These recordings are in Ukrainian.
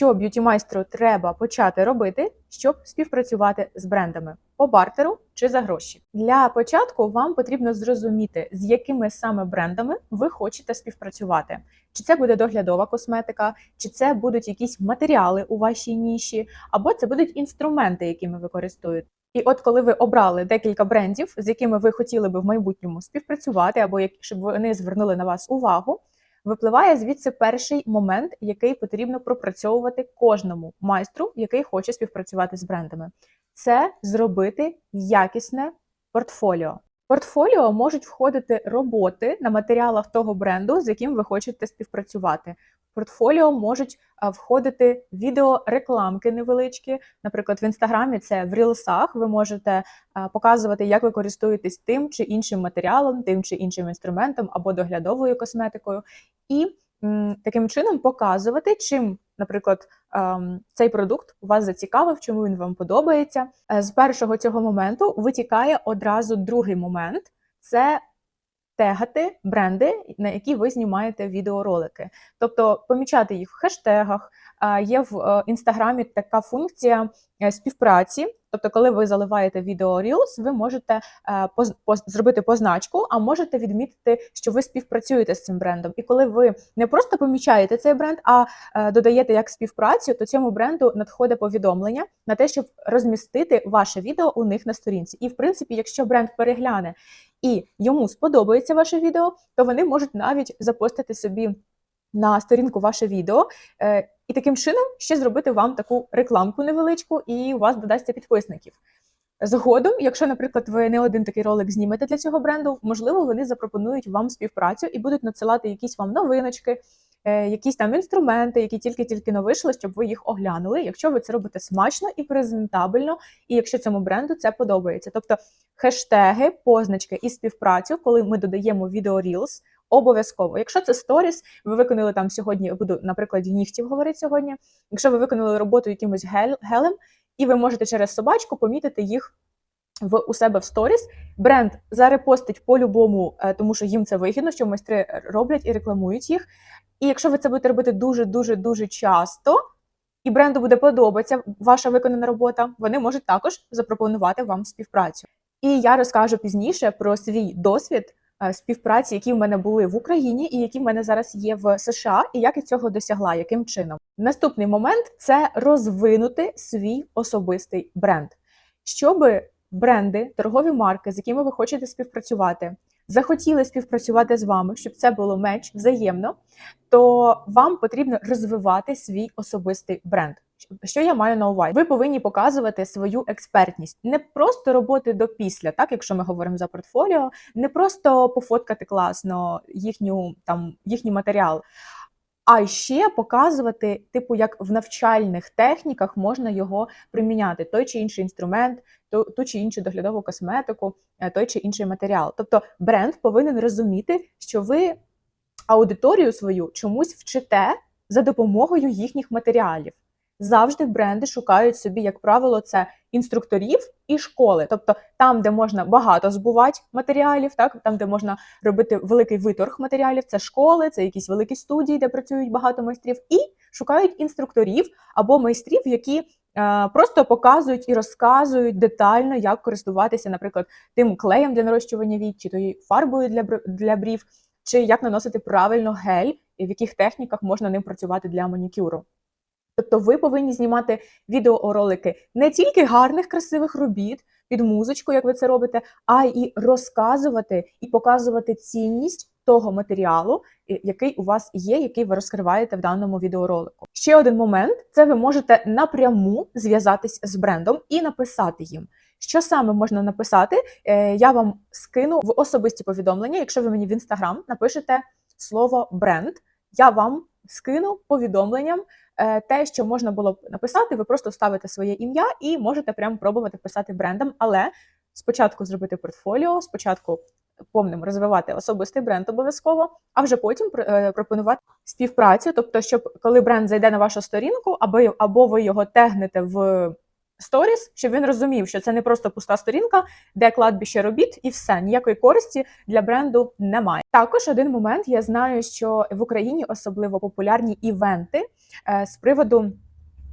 що б'юті-майстру треба почати робити, щоб співпрацювати з брендами по бартеру чи за гроші. Для початку вам потрібно зрозуміти, з якими саме брендами ви хочете співпрацювати. Чи це буде доглядова косметика, чи це будуть якісь матеріали у вашій ніші, або це будуть інструменти, якими ви користуєте. І от коли ви обрали декілька брендів, з якими ви хотіли би в майбутньому співпрацювати, або щоб вони звернули на вас увагу, випливає звідси перший момент, який потрібно пропрацьовувати кожному майстру, який хоче співпрацювати з брендами. Це зробити якісне портфоліо. Портфоліо можуть входити роботи на матеріалах того бренду, з яким ви хочете співпрацювати. Портфоліо можуть входити відеорекламки невеличкі. Наприклад, в інстаграмі це в рілсах. Ви можете показувати, як ви користуєтесь тим чи іншим матеріалом, тим чи іншим інструментом або доглядовою косметикою, і таким чином показувати, чим, наприклад, цей продукт вас зацікавив, чому він вам подобається. Е, З першого цього моменту витікає одразу другий момент це тегати бренди, на які ви знімаєте відеоролики. Тобто помічати їх в хештегах. Є в е, інстаграмі така функція е, співпраці. Тобто, коли ви заливаєте відео Reels, ви можете е, зробити позначку, а можете відмітити, що ви співпрацюєте з цим брендом. І коли ви не просто помічаєте цей бренд, а додаєте як співпрацю, то цьому бренду надходить повідомлення на те, щоб розмістити ваше відео у них на сторінці. І в принципі, якщо бренд перегляне і йому сподобається ваше відео, то вони можуть навіть запостити собі на сторінку ваше відео. е, І таким чином ще зробити вам таку рекламку невеличку, і у вас додасться підписників. Згодом, якщо, наприклад, ви не один такий ролик знімете для цього бренду, можливо, вони запропонують вам співпрацю і будуть надсилати якісь вам новиночки, якісь там інструменти, які тільки-тільки но вийшли, щоб ви їх оглянули, якщо ви це робите смачно і презентабельно, і якщо цьому бренду це подобається. Тобто хештеги, позначки і співпрацю, коли ми додаємо відео Reels, обов'язково. Якщо це сторіс, ви виконали там сьогодні, буду на прикладі нігтів говорити сьогодні. Якщо ви виконали роботу якимось гелем, і ви можете через собачку помітити їх в у себе в сторіс. Бренд зарепостить по-любому, е, тому що їм це вигідно, що майстри роблять і рекламують їх. І якщо ви це будете робити дуже дуже дуже часто, і бренду буде подобатися ваша виконана робота, вони можуть також запропонувати вам співпрацю. І я розкажу пізніше про свій досвід е, співпраці, які в мене були в Україні, і які в мене зараз є в США, і як я цього досягла, яким чином. Наступний момент це розвинути свій особистий бренд, щоби бренди, торгові марки, з якими ви хочете співпрацювати, захотіли співпрацювати з вами, щоб це було меч взаємно, то вам потрібно розвивати свій особистий бренд. Що я маю на увазі? Ви повинні показувати свою експертність, не просто роботи до після, так якщо ми говоримо за портфоліо, не просто пофоткати класно їхню там їхній матеріал, а ще показувати, типу, як в навчальних техніках можна його приміняти, той чи інший інструмент, ту, ту чи іншу доглядову косметику, е, той чи інший матеріал. Тобто бренд повинен розуміти, що ви аудиторію свою чомусь вчите за допомогою їхніх матеріалів. Завжди бренди шукають собі, як правило, це інструкторів і школи, тобто там, де можна багато збувати матеріалів, так там, де можна робити великий виторг матеріалів, це школи, це якісь великі студії, де працюють багато майстрів, і шукають інструкторів або майстрів, які е, просто показують і розказують детально, як користуватися, наприклад, тим клеєм для нарощування вій, чи тою фарбою для для брів, чи як наносити правильно гель, і в яких техніках можна ним працювати для манікюру. Тобто ви повинні знімати відеоролики не тільки гарних, красивих робіт під музичку, як ви це робите, а й розказувати і показувати цінність того матеріалу, який у вас є, який ви розкриваєте в даному відеоролику. Ще один момент це ви можете напряму зв'язатись з брендом і написати їм. Що саме можна написати? Е, Я вам скину в особисті повідомлення. Якщо ви мені в інстаграм напишете слово бренд, я вам скину повідомленням те, що можна було б написати, ви просто вставите своє ім'я і можете прямо пробувати писати брендом. Але спочатку зробити портфоліо, спочатку повним розвивати особистий бренд обов'язково, а вже потім е, пропонувати співпрацю. Тобто, щоб коли бренд зайде на вашу сторінку, або, або ви його тегнете в сторіс, щоб він розумів, що це не просто пуста сторінка, де кладбище робіт, і все ніякої користі для бренду немає. Також один момент я знаю, що в Україні особливо популярні івенти е, з приводу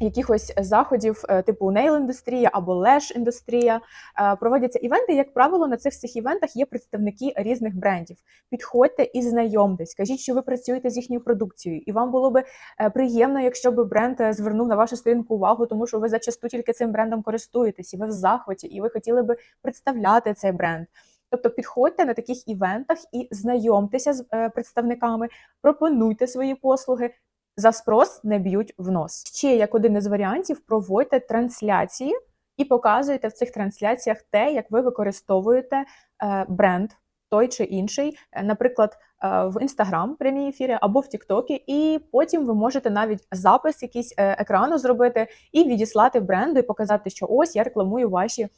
якихось заходів е, типу нейл-індустрія або леш-індустрія. Е, Проводяться івенти. Як правило, на цих всіх івентах є представники різних брендів. Підходьте і знайомтесь, кажіть, що ви працюєте з їхньою продукцією, і вам було би е, приємно, якщо б бренд звернув на вашу сторінку увагу, тому що ви зачасту тільки цим брендом користуєтесь, і ви в захваті, і ви хотіли би представляти цей бренд. Тобто підходьте на таких івентах і знайомтеся з представниками, пропонуйте свої послуги. За спрос не б'ють в нос. Ще як один із варіантів, проводьте трансляції і показуєте в цих трансляціях те, як ви використовуєте е, бренд той чи інший, е, наприклад, е, в Instagram прямі ефіри або в Тіктокі, і потім ви можете навіть запис якийсь екрану зробити і відіслати бренду, і показати, що ось я рекламую ваші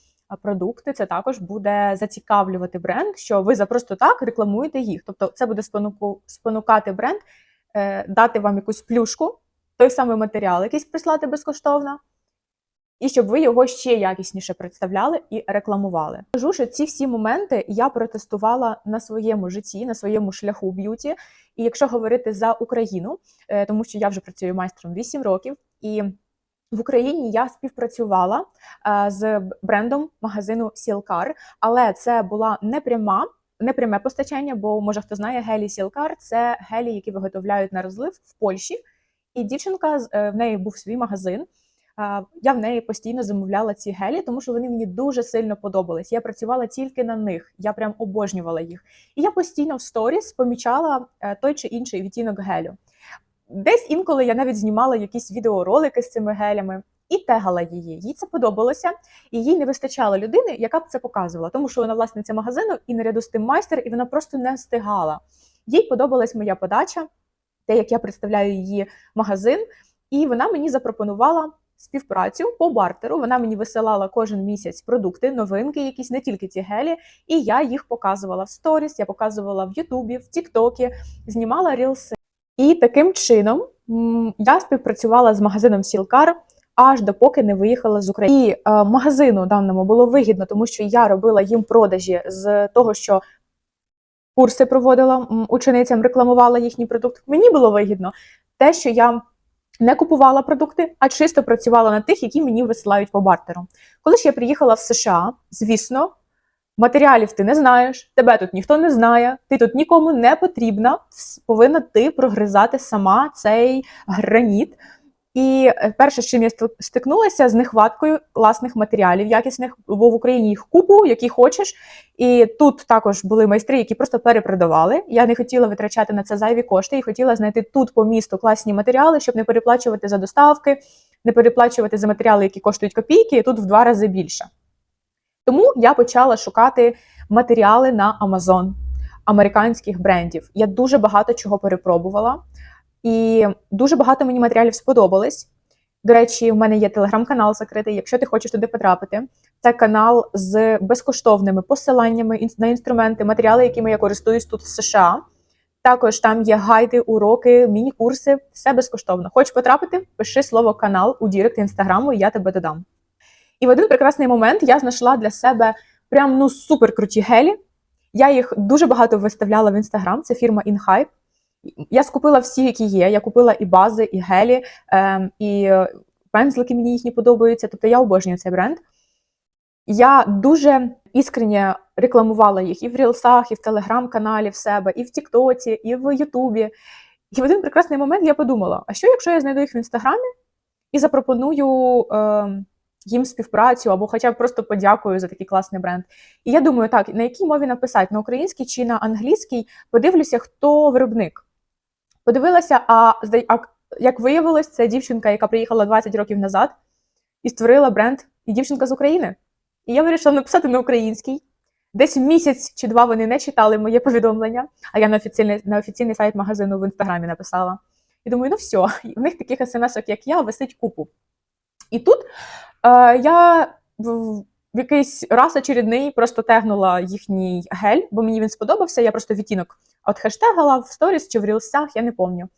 продукти. Це також буде зацікавлювати бренд, що ви за просто так рекламуєте їх. Тобто, це буде спонукати бренд, дати вам якусь плюшку, той самий матеріал, якийсь прислати безкоштовно. І щоб ви його ще якісніше представляли і рекламували. Кажу, що ці всі моменти я протестувала на своєму житті, на своєму шляху б'юті. І якщо говорити за Україну, е, тому що я вже працюю майстром 8 років, і в Україні я співпрацювала е, з брендом магазину Сілкар, але це була не пряма. Не пряме постачання, бо може хто знає, гелі Сілкар це гелі, які виготовляють на розлив в Польщі. І дівчинка е, в неї був свій магазин. Я в неї постійно замовляла ці гелі, тому що вони мені дуже сильно подобались. Я працювала тільки на них, я прям обожнювала їх. І я постійно в сторіс помічала е, той чи інший відтінок гелю. Десь інколи я навіть знімала якісь відеоролики з цими гелями і тегала її. Їй це подобалося, і їй не вистачало людини, яка б це показувала, тому що вона власниця магазину і наряду з тим майстер, і вона просто не встигала. Їй подобалась моя подача, те, як я представляю її магазин, і вона мені запропонувала співпрацю по бартеру. Вона мені висилала кожен місяць продукти, новинки, якісь не тільки ці гелі, і я їх показувала в сторіс, я показувала в Ютубі, в Тіктокі, знімала рілси. І таким чином я співпрацювала з магазином Сілкар аж допоки не виїхала з України. І е, магазину даному було вигідно, тому що я робила їм продажі з того, що курси проводила ученицям, рекламувала їхній продукт. Мені було вигідно те, що я не купувала продукти, а чисто працювала на тих, які мені висилають по бартеру. Коли ж я приїхала в США, звісно, матеріалів ти не знаєш, тебе тут ніхто не знає, ти тут нікому не потрібна, повинна ти прогризати сама цей граніт. І е, перше, з чим я стик- стикнулася, з нехваткою власних матеріалів якісних, бо в Україні їх купу, які хочеш. І тут також були майстри, які просто перепродавали. Я не хотіла витрачати на це зайві кошти і хотіла знайти тут по місту класні матеріали, щоб не переплачувати за доставки, не переплачувати за матеріали, які коштують копійки, і тут в два рази більше. Тому я почала шукати матеріали на Amazon американських брендів. Я дуже багато чого перепробувала, і дуже багато мені матеріалів сподобались. До речі, в мене є телеграм-канал закритий. Якщо ти хочеш туди потрапити, це канал з безкоштовними посиланнями на інструменти, матеріали, якими я користуюсь тут в США. Також там є гайди, уроки, міні-курси, все безкоштовно. Хочеш потрапити? Пиши слово канал у Дірект інстаграму, і я тебе додам. І в один прекрасний момент я знайшла для себе прям ну супер круті гелі. Я їх дуже багато виставляла в інстаграм. Це фірма InHype. Я скупила всі, які є. Я купила і бази, і гелі, ем, і е, пензлики мені їхні подобаються. Тобто я обожнюю цей бренд. Я дуже іскренне рекламувала їх і в рілсах, і в телеграм-каналі в себе, і в Тіктоці, і в Ютубі. І в один прекрасний момент я подумала: а що, якщо я знайду їх в інстаграмі і запропоную е, їм співпрацю або хоча б просто подякую за такий класний бренд. І я думаю, так, на якій мові написати, на українській чи на англійській, подивлюся, хто виробник. Подивилася, а, як виявилось, це дівчинка, яка приїхала 20 років назад і створила бренд, і дівчинка з України. І я вирішила написати на українській. Десь місяць чи два вони не читали моє повідомлення, а я на офіційний, на офіційний сайт магазину в інстаграмі написала. І думаю, ну все, в них таких смс-ок, як я, висить купу. І тут е, я в, якийсь раз очередний просто тегнула їхній гель, бо мені він сподобався. Я просто відтінок от хештегала в сторіс чи в рілсах, я не пам'ятаю.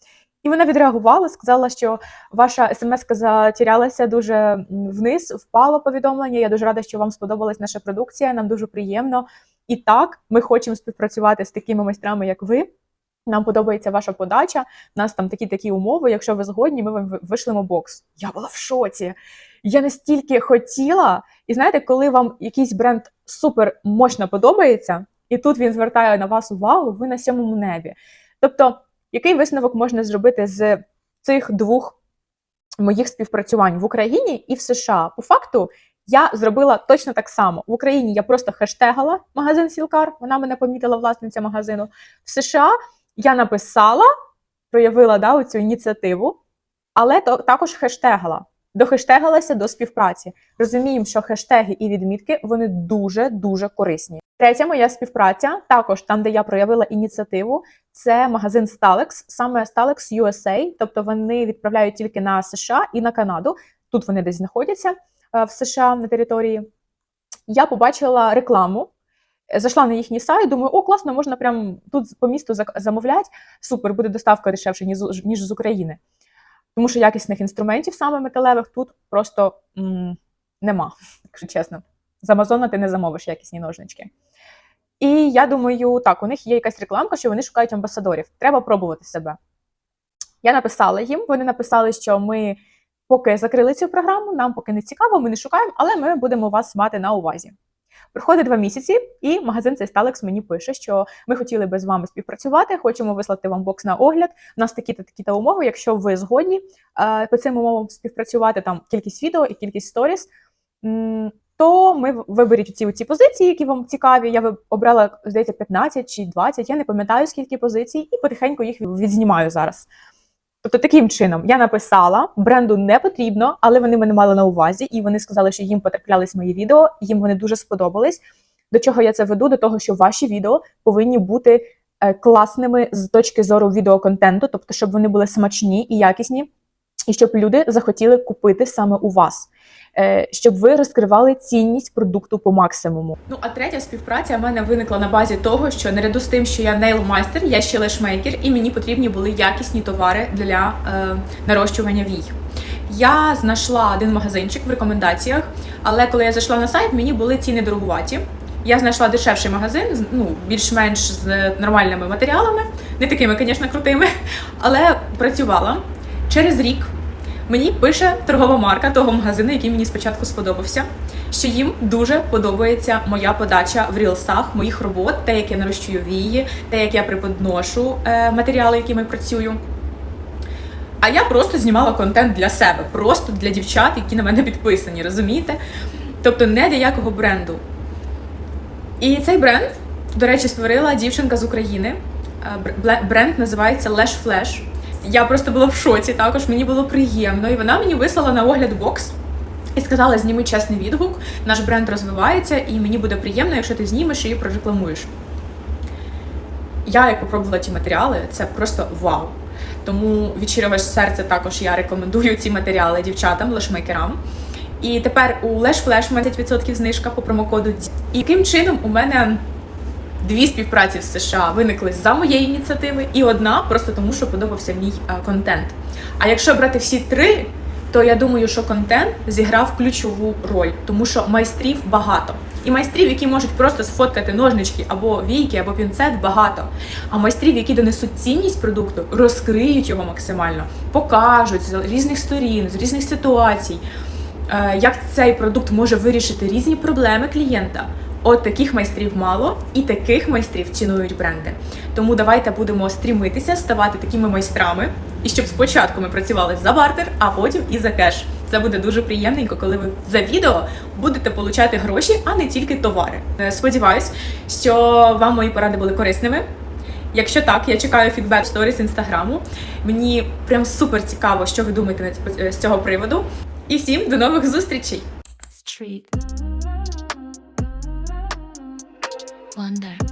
І вона відреагувала, сказала, що ваша смс затірялася дуже вниз, впало повідомлення. Я дуже рада, що вам сподобалась наша продукція. Нам дуже приємно. І так, ми хочемо співпрацювати з такими майстрами, як ви. Нам подобається ваша подача, у нас там такі такі умови. Якщо ви згодні, ми вам ви- вишлемо бокс. Я була в шоці. Я настільки хотіла. І знаєте, коли вам якийсь бренд супер мощно подобається, і тут він звертає на вас увагу, ви на сьомому небі. Тобто, який висновок можна зробити з цих двох моїх співпрацювань в Україні і в США? По факту, я зробила точно так само. В Україні я просто хештегала магазин Сілкар, вона мене помітила власниця магазину. В США я написала, проявила да, цю ініціативу, але також хештегала. Дохештегалася до співпраці. Розуміємо, що хештеги і відмітки вони дуже дуже корисні. Третя моя співпраця, також там, де я проявила ініціативу, це магазин Stalex, саме Stalex USA, тобто вони відправляють тільки на США і на Канаду. Тут вони десь знаходяться е, в США на території. Я побачила рекламу, зайшла на їхній сайт, думаю, о, класно, можна прямо тут по місту замовляти. Супер, буде доставка дешевше, ніж з України. Тому що якісних інструментів саме металевих тут просто м, нема, якщо чесно. З Амазона ти не замовиш якісні ножнички. І я думаю, так, у них є якась рекламка, що вони шукають амбасадорів. Треба пробувати себе. Я написала їм, вони написали, що ми поки закрили цю програму, нам поки не цікаво, ми не шукаємо, але ми будемо вас мати на увазі. Проходить два місяці, і магазин цей Stalex мені пише, що ми хотіли би з вами співпрацювати, хочемо вислати вам бокс на огляд. У нас такі-то такі-то умови. Якщо ви згодні е, по цим умовам співпрацювати, там кількість відео і кількість сторіс, то ми виберіть ці, ці позиції, які вам цікаві. Я обрала, здається, 15 чи 20, я не пам'ятаю скільки позицій, і потихеньку їх відзнімаю зараз. Тобто таким чином я написала, бренду не потрібно, але вони мене мали на увазі, і вони сказали, що їм потраплялись мої відео, їм вони дуже сподобались. До чого я це веду? До того, що ваші відео повинні бути е, класними з точки зору відеоконтенту, тобто, щоб вони були смачні і якісні, і щоб люди захотіли купити саме у вас. Е, Щоб ви розкривали цінність продукту по максимуму. Ну а третя співпраця в мене виникла на базі того, що наряду з тим, що я нейл-майстер, я ще лешмейкер, і мені потрібні були якісні товари для е, нарощування вій. Я знайшла один магазинчик в рекомендаціях, але коли я зайшла на сайт, мені були ціни дороговаті. Я знайшла дешевший магазин, ну більш-менш з нормальними матеріалами, не такими, звісно, крутими, але працювала. Через рік мені пише торгова марка того магазину, який мені спочатку сподобався, що їм дуже подобається моя подача в рілсах моїх робот, те, як я нарощую вії, те, як я преподношу е, матеріали, якими працюю. А я просто знімала контент для себе, просто для дівчат, які на мене підписані, розумієте? Тобто не для якого бренду. І цей бренд, до речі, створила дівчинка з України. Е, Бренд називається Lash Flash. Я просто була в шоці, також мені було приємно. І вона мені вислала на огляд бокс і сказала: зніми чесний відгук, наш бренд розвивається, і мені буде приємно, якщо ти знімеш і прорекламуєш. Я як попробувала ті матеріали, це просто вау. Тому від щирого серця також я рекомендую ці матеріали дівчатам, лешмейкерам. І тепер у Lash Flash 10% знижка по промокоду. І яким чином у мене дві співпраці в США виникли за моєї ініціативи, і одна просто тому, що подобався мій е, контент. А якщо брати всі три, то я думаю, що контент зіграв ключову роль, тому що майстрів багато. І майстрів, які можуть просто сфоткати ножнички або війки, або пінцет, багато. А майстрів, які донесуть цінність продукту, розкриють його максимально, покажуть з різних сторін, з різних ситуацій, е, як цей продукт може вирішити різні проблеми клієнта. От таких майстрів мало, і таких майстрів цінують бренди. Тому давайте будемо стрімитися, ставати такими майстрами, і щоб спочатку ми працювали за бартер, а потім і за кеш. Це буде дуже приємненько, коли ви за відео будете получати гроші, а не тільки товари. Е, Сподіваюсь, що вам мої поради були корисними. Якщо так, я чекаю фідбек сторіс інстаграму. Мені прям супер цікаво, що ви думаєте з цього приводу. І всім до нових зустрічей! Wonder.